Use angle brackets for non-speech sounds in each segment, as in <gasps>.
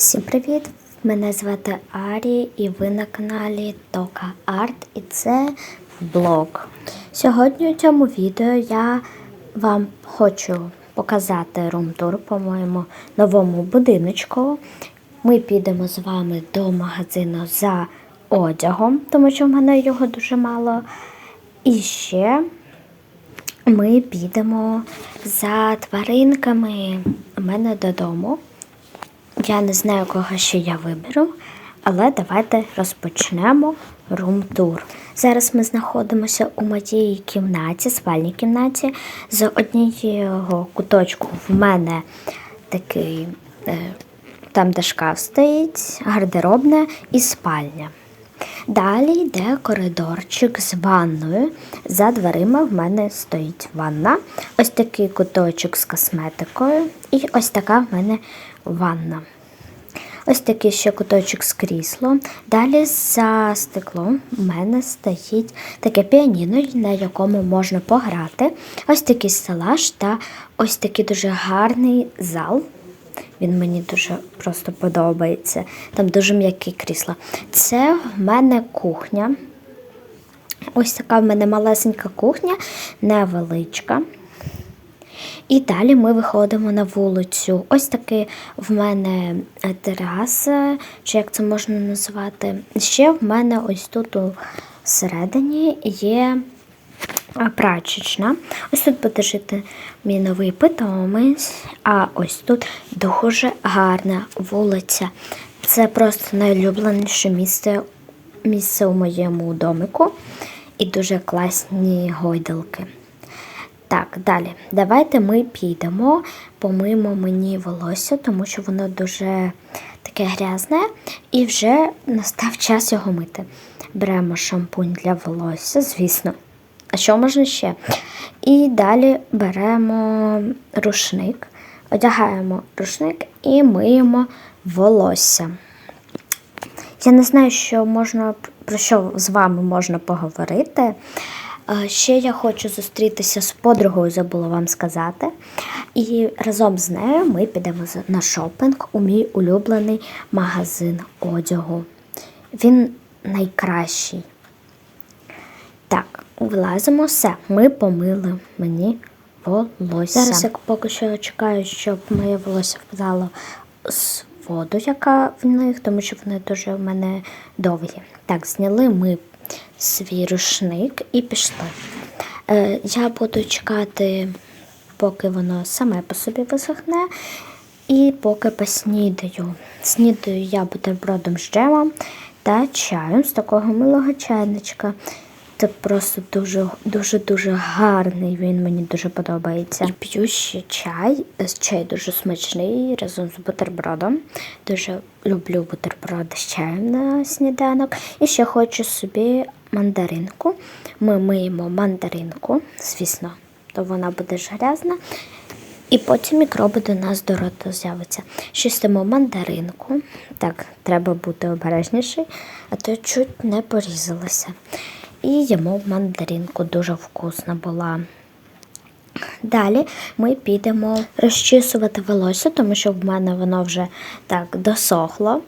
Всім привіт! Мене звати Арі, і ви на каналі Тока Арт, і це блог. Сьогодні у цьому відео я вам хочу показати рум-тур по моєму новому будиночку. Ми підемо з вами до магазину за одягом, тому що в мене його дуже мало. І ще ми підемо за тваринками у мене додому. Я не знаю, кого ще я виберу, але давайте розпочнемо рум-тур. Зараз ми знаходимося у моїй кімнаті, спальній кімнаті. З однієї куточку в мене такий, е, там де шкаф стоїть, гардеробна і спальня. Далі йде коридорчик з ванною. За дверима в мене стоїть ванна. Ось такий куточок з косметикою. І ось така в мене ванна. Ось такий ще куточок з кріслом. Далі за стеклом в мене стоїть таке піаніно, на якому можна пограти. Ось такий стелаж та ось такий дуже гарний зал. Він мені дуже просто подобається. Там дуже м'які крісла. Це в мене кухня. Ось така в мене малесенька кухня, невеличка. І далі ми виходимо на вулицю. Ось таки в мене е, тераса, чи як це можна назвати. Ще в мене ось тут у середині є прачечна. Ось тут буде жити мій новий питомець, а ось тут дуже гарна вулиця. Це просто найулюбленіше місце, місце у моєму домику і дуже класні гойдалки. Так, далі. Давайте ми підемо, помиємо мені волосся, тому що воно дуже таке грязне, і вже настав час його мити. Беремо шампунь для волосся, звісно. А що можна ще? І далі беремо рушник, одягаємо рушник і миємо волосся. Я не знаю, що можна, про що з вами можна поговорити. Ще я хочу зустрітися з подругою, забула вам сказати. І разом з нею ми підемо на шопінг у мій улюблений магазин одягу. Він найкращий. Так, влазимо все. Ми помили мені волосся. Зараз я поки що чекаю, щоб моє волосся впадало з воду, яка в них, тому що вони дуже в мене довгі. Так, зняли ми свій рушник і пішли. Е, я буду чекати, поки воно саме по собі висохне, і поки поснідаю. Снідаю я бутербродом з джемом та чаєм з такого милого чайничка. Це просто дуже дуже дуже гарний. Він мені дуже подобається. І п'ю ще чай. Чай дуже смачний разом з бутербродом. Дуже люблю бутерброди з чаєм на сніданок. І ще хочу собі мандаринку. Ми миємо мандаринку, звісно, то вона буде ж грязна. І потім мікроби до нас до рота з'являться. Чистимо мандаринку. Так, треба бути обережніший, а то чуть не порізалася. І їмо мандаринку, дуже вкусна була. Далі ми підемо розчісувати волосся, тому що в мене воно вже так досохло.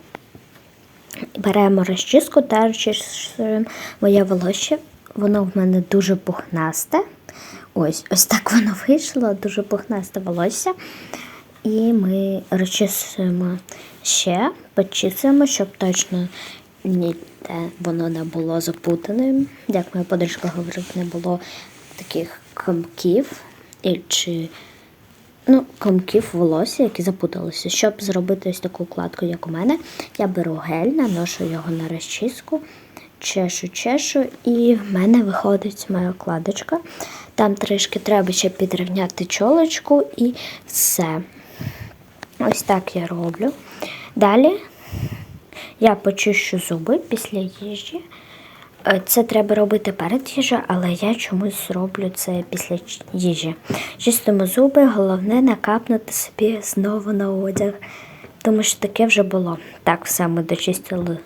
Беремо розчіску та розчісуємо моє волосся. Воно в мене дуже пухнасте. Ось, ось так воно вийшло, дуже пухнасте волосся. І ми розчісуємо ще, почісуємо, щоб точно ніде воно не було запутаним. Як моя подружка говорить, не було таких комків і чи ну, комків волосся, які запуталися. Щоб зробити ось таку укладку, як у мене, я беру гель, наношу його на розчіску, чешу, чешу, і в мене виходить моя укладочка. Там трішки треба ще підрівняти чолочку і все. Ось так я роблю. Далі я почищу зуби після їжі. Е, Це треба робити перед їжею, але я чомусь роблю це після їжі. Чистимо зуби, головне накапнути собі знову на одяг, тому що таке вже було. Так, все, ми дочистили,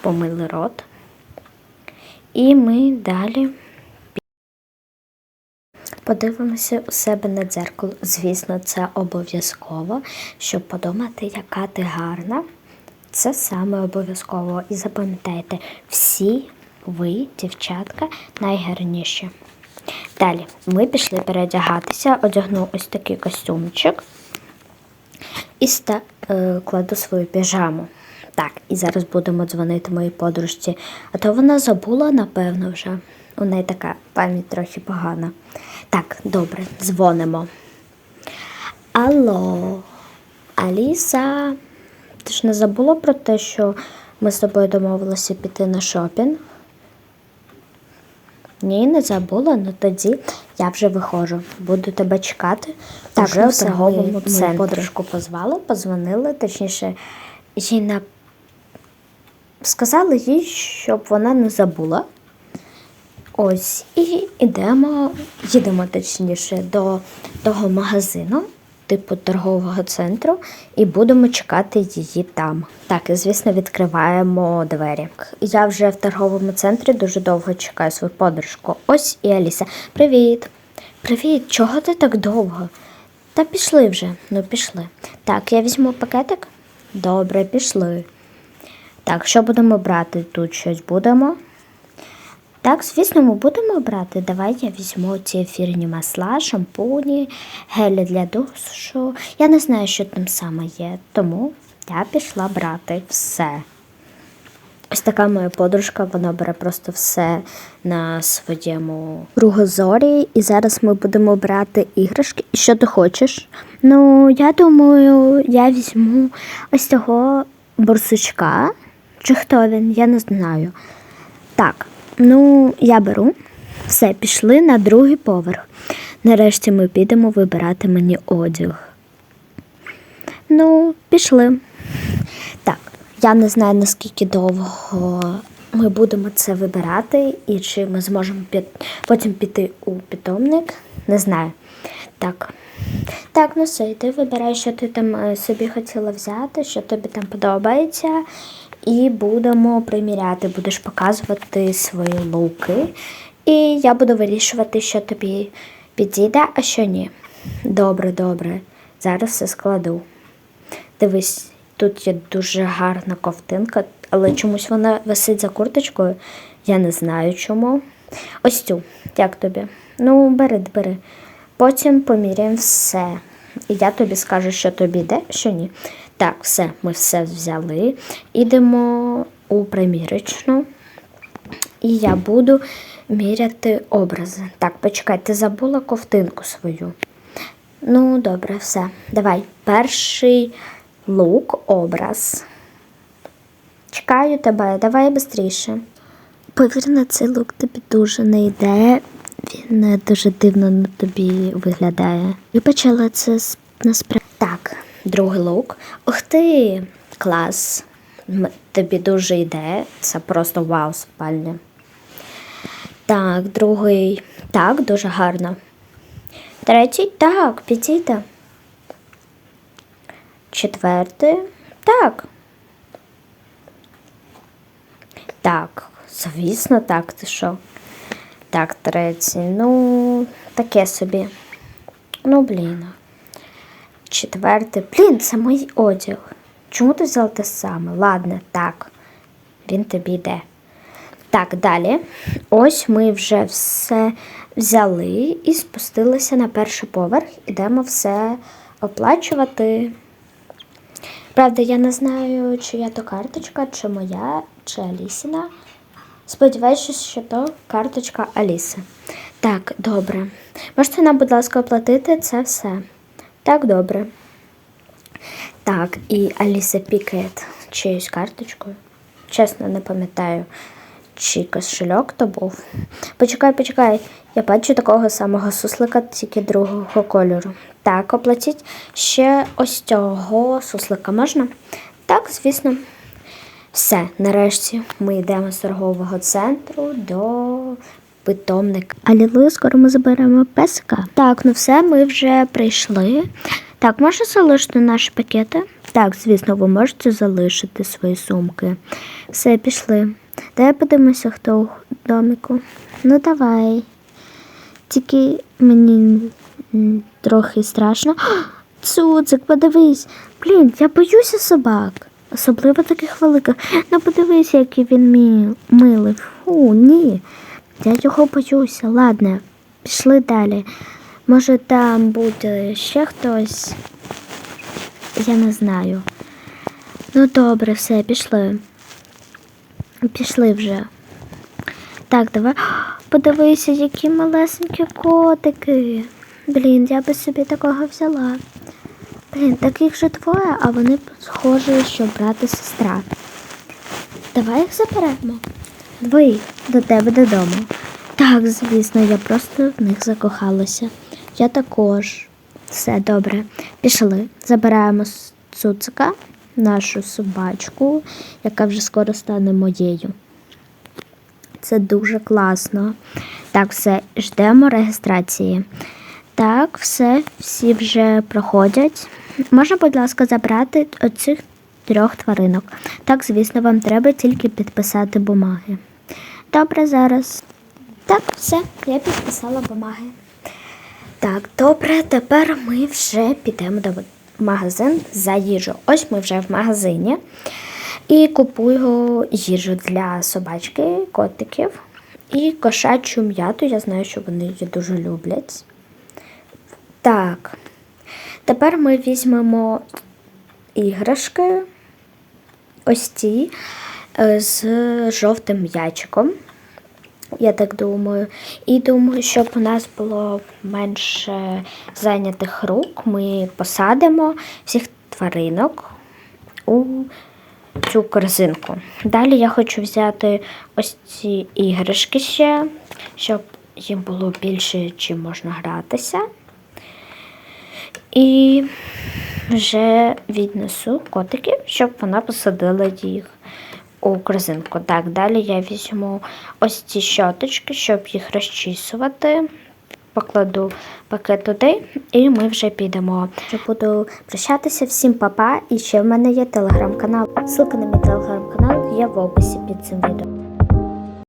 помили рот. І ми далі подивимося у себе на дзеркало. Звісно, це обов'язково, щоб подумати, яка ти гарна. Це саме обов'язково. І запам'ятайте, всі ви, дівчатка, найгарніші. Далі ми пішли переодягатися, одягну ось такий костюмчик і ста, е, кладу свою піжаму. Так, і зараз будемо дзвонити моїй подружці. А то вона забула, напевно, вже. У неї така пам'ять трохи погана. Так, добре, дзвонимо. Алло, Аліса, ти ж не забула про те, що ми з тобою домовилися піти на шопінг? Ні, не забула, ну тоді я вже виходжу. Буду тебе чекати. Так, вже в торговому центрі. подружку Подружку позвали, позвонили, точніше, їй на... сказали їй, щоб вона не забула. Ось, і йдемо, їдемо точніше до того магазину, типу торгового центру, і будемо чекати її там. Так, і звісно, відкриваємо двері. Я вже в торговому центрі дуже довго чекаю свою подружку. Ось і Аліса. Привіт! Привіт, чого ти так довго? Та пішли вже. Ну, пішли. Так, я візьму пакетик. Добре, пішли. Так, що будемо брати? Тут щось будемо. Так, звісно, ми будемо брати. Давай я візьму ці ефірні масла, шампуні, гелі для душу. Я не знаю, що там саме є, тому я пішла брати все. Ось така моя подружка, вона бере просто все на своєму кругозорі. І зараз ми будемо брати іграшки. І що ти хочеш? Ну, я думаю, я візьму ось цього борсучка. Чи хто він? Я не знаю. Так, ну я беру. Все, пішли на другий поверх. Нарешті ми підемо вибирати мені одяг. Ну, пішли. Так, я не знаю, наскільки довго ми будемо це вибирати, і чи ми зможемо пі- потім піти у питомник. Не знаю. Так. Так, ну все, йди вибирай, що ти там е, собі хотіла взяти, що тобі там подобається. І будемо приміряти, будеш показувати свої луки. І я буду вирішувати, що тобі підійде, а що ні. Добре, добре. Зараз все складу. Дивись, тут є дуже гарна ковтинка, але чомусь вона висить за курточкою. Я не знаю чому. Ось цю, як тобі? Ну, бери, бери. Потім поміряємо все. І я тобі скажу, що тобі йде, що ні. Так, все, ми все взяли. Ідемо у примірочну. І я буду міряти образи. Так, почекай, ти забула ковтинку свою. Ну, добре, все. Давай. Перший лук, образ. Чекаю тебе, давай швидше. Повір на цей лук тобі дуже не йде. Він дуже дивно на тобі виглядає. І почала це насправді. Так, другий лук. Ух ти, клас. Тобі дуже йде. Це просто вау, спальня. Так, другий. Так, дуже гарно. Третій так, підійде. Четвертий. Так. Так, звісно, так, ти що? Так, третій. Ну, таке собі. Ну, блін. Четвертий. Блін, це мій одяг. Чому ти взяла те саме? Ладно, так. Він тобі йде. Так, далі. Ось ми вже все взяли і спустилися на перший поверх. Ідемо все оплачувати. Правда, я не знаю, чия то карточка, чи моя, чи Алісіна. Сподіваюся, що то карточка Аліси. Так, добре. Можете нам, будь ласка, оплатити це все. Так, добре. Так, і Аліса Пікет чиюсь карточкою. Чесно, не пам'ятаю, чи кошельок то був. Почекай, почекай. Я бачу такого самого суслика, тільки другого кольору. Так, оплатіть ще ось цього суслика можна? Так, звісно. Все, нарешті ми йдемо з торгового центру до питомника. Алілуя, скоро ми заберемо песика. Так, ну все, ми вже прийшли. Так, можна залишити наші пакети? Так, звісно, ви можете залишити свої сумки. Все, пішли. Дай подивимося, хто у доміку. Ну давай. Тільки мені трохи страшно. <gasps> Цуцик, подивись. Блін, я боюся собак. Особливо таких великих. Ну подивись, який він милий. Фу, ні. Я його боюся. Ладно, пішли далі. Може там буде ще хтось. Я не знаю. Ну добре, все, пішли. Пішли вже. Так, давай. Подивися, які малесенькі котики. Блін, я би собі такого взяла. Блін, таких же двоє, а вони схожі, що брат і сестра. Давай їх заберемо. Ви до тебе додому. Так, звісно, я просто в них закохалася. Я також. Все добре. Пішли. Забираємо цуцика, нашу собачку, яка вже скоро стане моєю. Це дуже класно. Так, все, ждемо реєстрації. Так, все, всі вже проходять. Можна, будь ласка, забрати оцих трьох тваринок. Так, звісно, вам треба тільки підписати бумаги. Добре, зараз. Так, все, я підписала бумаги. Так, добре, тепер ми вже підемо до магазин за їжу. Ось ми вже в магазині. І купую їжу для собачки, котиків і кошачу м'яту. Я знаю, що вони її дуже люблять. Так. Тепер ми візьмемо іграшки, ось ці е, з жовтим м'ячиком. Я так думаю. І думаю, щоб у нас було менше зайнятих рук, ми посадимо всіх тваринок у цю корзинку. Далі я хочу взяти ось ці іграшки ще, щоб їм було більше чим можна гратися. І вже віднесу котиків, щоб вона посадила їх у корзинку. Так, далі я візьму ось ці щоточки, щоб їх розчісувати. Покладу пакет туди, і ми вже підемо. Вже буду прощатися всім папа. І ще в мене є телеграм-канал. Ссылка на мій телеграм-канал є в описі під цим відео.